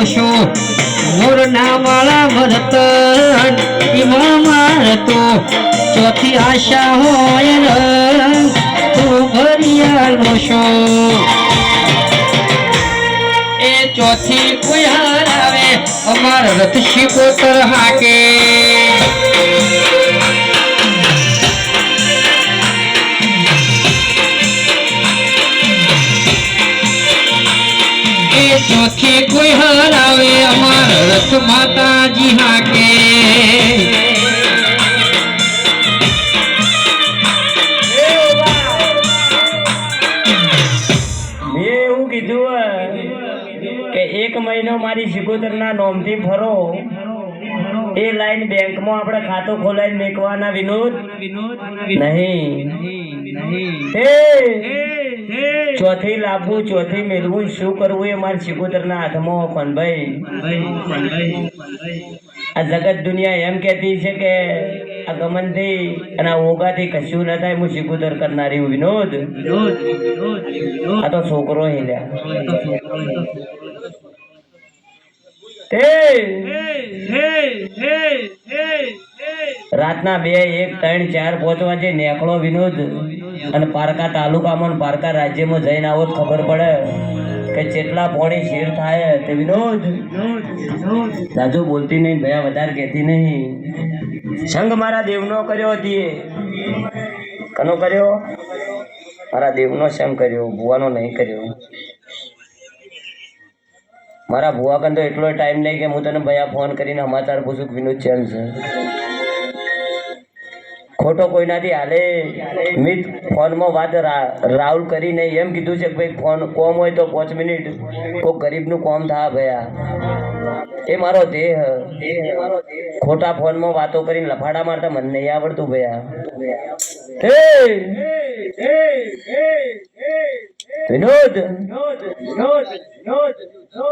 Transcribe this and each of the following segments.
લોશો મોરના વાળા વર્તન એમાં મારતો ચોથી આશા હોય તું ભરિયાનો લોશો એ ચોથી કોઈ હાર આવે, અમાર રથ શિકોતર હાકે. એ કોઈ હરાવે આવે અમાર રથ માતાજી હાકે. મેં એવું કીધું હે કે એક મહિનો મારી સિકોતરના નોમથી ફરો એ લાઈન બેંકમાં આપણે ખાતું ખોલાઈને મેકવાના વિનોદ? નહીં. ચોથી લાવવું ચોથી મેળવું શું કરવું એ મારી સિકોતરના હાથમાં ફનભાઈ આ જગત દુનિયા એમ કહેતી છે કે આ ગમનથી અને ઓગાથી કશું ન થાય હું સિકોતર કરનારી વિનોદ. આ તો છોકરો હિલ્યા રાતના બે એક ત્રણ ચાર પાંચ વાગે નેકળો વિનોદ. અને પારકા તાલુકામાં પારકા રાજ્યમાં જઈને આવો ખબર પડે કે જેટલા પોણી શેર થાય તે વિનોદ. જાજુ બોલતી નહીં, ભયા વધારે કહેતી નહીં. સંગ મારા દેવનો કર્યો હતી કનો કર્યો? મારા દેવનો સંગ કર્યો? ભુવાનો નહીં કર્યો. મારા ભુવા કન એટલો ટાઈમ નહીં કે હું તને ભયા ફોન કરીને સમાચાર પૂછું વિનોદ ચેમ છે. ખોટો કોઈનાથી હાલે, મિત ફોનમાં વાત રાઉલ કરીને એમ કીધું છે કે ભાઈ, ફોન, કોમ હોય તો પાંચ મિનિટ કોઈ ગરીબનું કોમ થા ભયા. એ મારો દેહ. ખોટા ફોનમાં વાતો કરીને લફાડા મારતા મને નહીં આવડતું ભયા. વિનોદ.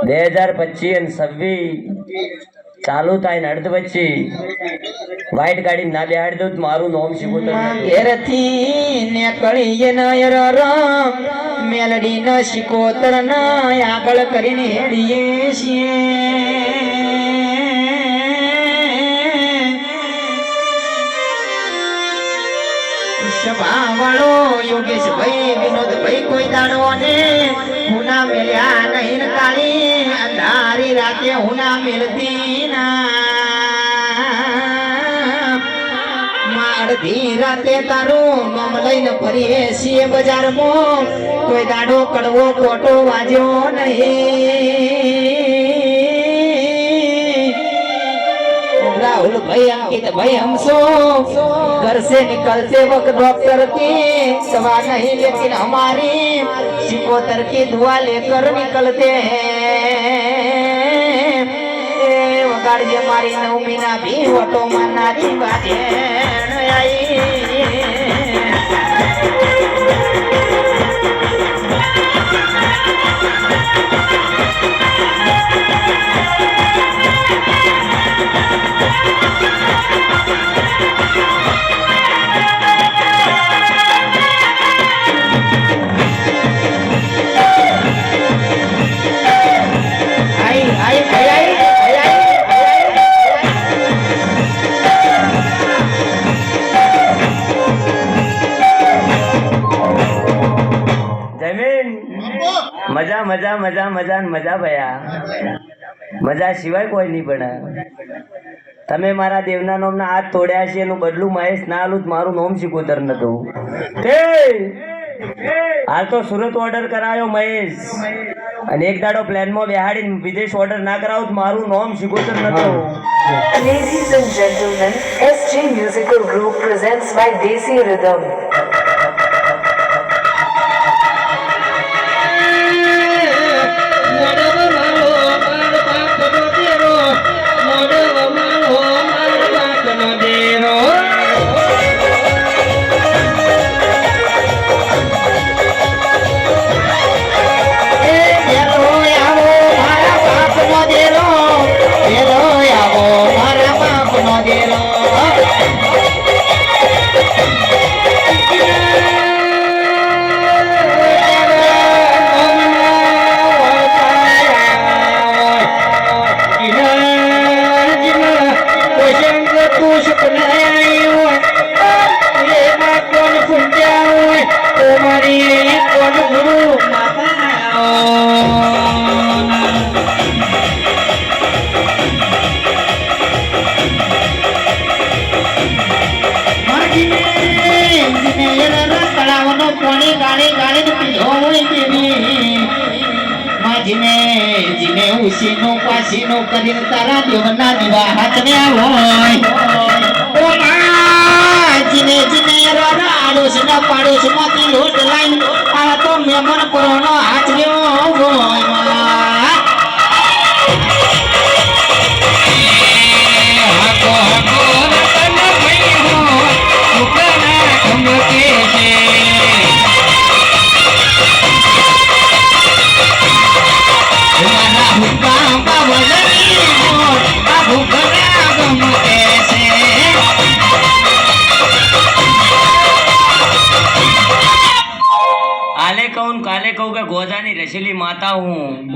બે હજાર પચીસ અને છવ્વીસ. ચાલુ થાય ને અડધ વચ્ચે. વાઈટ ગાડી ના બેહાડી દઉં મારું નોમ શીખવું ઘેરથી નીકળીએ નાયર રામ. મેલડી ન શિકોતર ના આગળ કરીને હેડીએ છીએ. સભાવાળો યોગેશભાઈ ભાઈ વિનોદ ભાઈ કોઈ દાડો ને નહીં ને કાળી અંધારી રાતે હુના મેલતી ના અડધી રાતે તારું નામ લઈને ફરીએ છીએ બજારમાં કોઈ દાડો કડવો ખોટો વાજ્યો નહીં राहुल भाई अंकित भाई हमसो घर से निकलते वक्त डॉक्टर की दवा नहीं लेकिन हमारी सिकोतर की दुआ लेकर निकलते हैं કાઢજે મારી નવમીના ભીવટો માનારી કાઢે. મજા મજા મજા મજા ને મજા ભયા. મજા સિવાય કોઈ નહીં પડે તમે મારા દેવના નોમના હાથ તોડ્યા છે એનું બદલું મહેશ ના આલું મારું નોમ શીખોતર નતું. તે હાલ તો સુરત ઓર્ડર કરાયો મહેશ. અને એક દાડો પ્લેનમાં બેહાડીને વિદેશ ઓર્ડર ના કરાવું તો મારું નોમ શીખોતર નતું. Ladies and gentlemen, SG Musical Group presents my Desi Rhythm. ખુશ કલ્યાણ કોણ ફૂટ્યા હોય તો ગાળી પીધો હોય તેવી જીને જીને ઉસીનું પાસીનું કરીને તારા દેવના દીવા હાથવ્યા આવોય ઓ મા જીને જીને રોના આડોશ ના પાડોશમાંથી લોટ લાઈન આ તો મેમન પરોનો હાથવ્યો આલે કહું કાલે કહું કે ગોજાની રસીલી માતા હું.